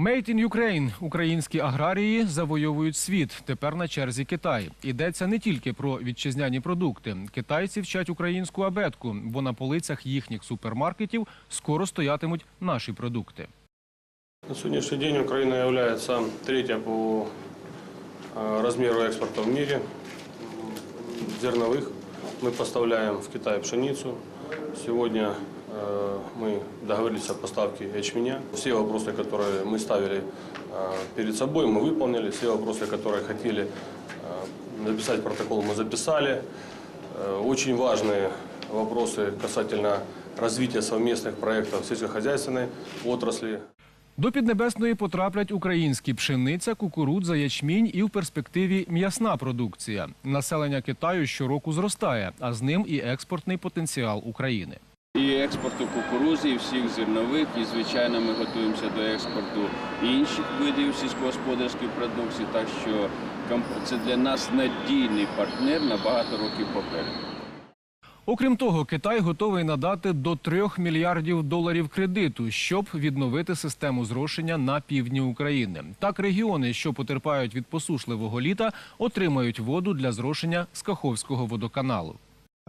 Made in Ukraine. Українські аграрії завойовують світ. Тепер на черзі Китай. Йдеться не тільки про вітчизняні продукти. Китайці вчать українську абетку, бо на полицях їхніх супермаркетів скоро стоятимуть наші продукти. На сегодняшний день Украина является третья по э, размеру экспорта в мире м, зерновых. Мы поставляем в Китай пшеницу. Сегодня э, мы договорились о поставке ячменя. Все вопросы, которые мы ставили э, перед собой, мы выполнили. Все вопросы, которые хотели э, написать протокол, мы записали. Э, Очень важные вопросы касательно развития совместных проектов сельскохозяйственной отрасли. До Піднебесної потраплять українські пшениця, кукурудза, ячмінь і в перспективі м'ясна продукція. Населення Китаю щороку зростає, а з ним і експортний потенціал України. І експорту кукурузи, і всіх зернових, і звичайно ми готуємося до експорту інших видів сільськогосподарської продукції. Так що це для нас надійний партнер на багато років попереду. Окрім того, Китай готовий надати до 3 мільярдів доларів кредиту, щоб відновити систему зрошення на півдні України. Так, регіони, що потерпають від посушливого літа, отримають воду для зрошення з Каховського водоканалу.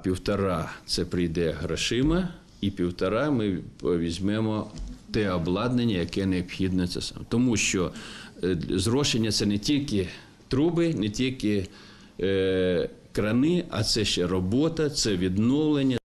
Півтора це прийде грошима, і півтора ми візьмемо те обладнання, яке необхідне це саме. Тому що е, зрошення це не тільки труби, не тільки е, крани, а це ще робота, це відновлення.